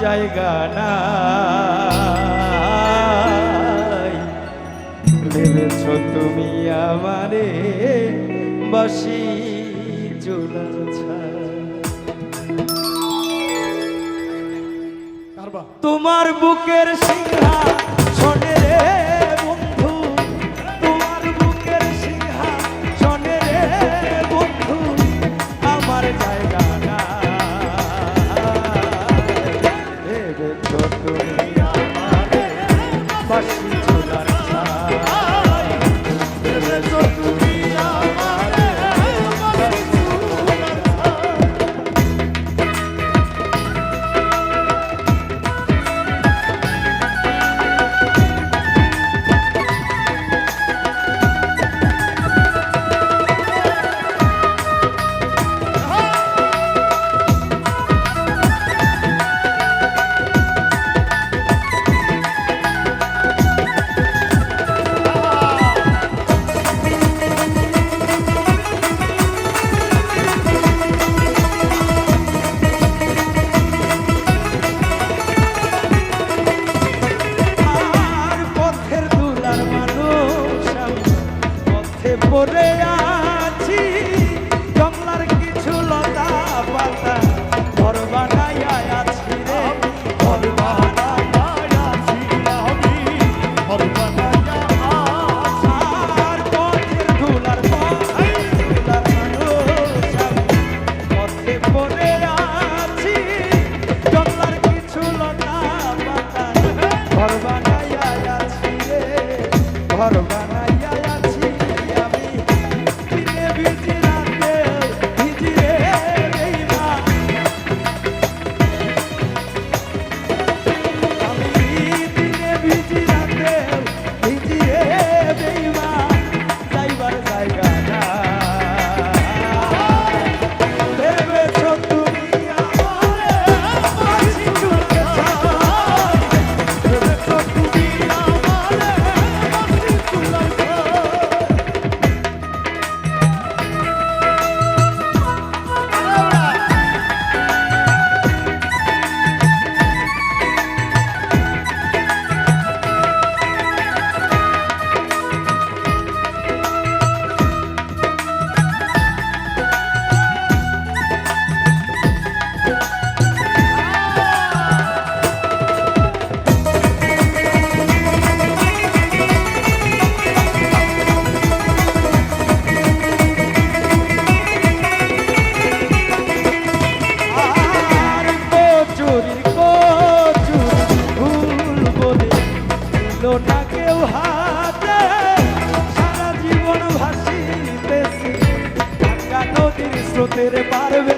জায়গা নাই ভেবেছ তুমি আমারে বসি জোলা তোমার বুকের সিংহা Zapata. ser.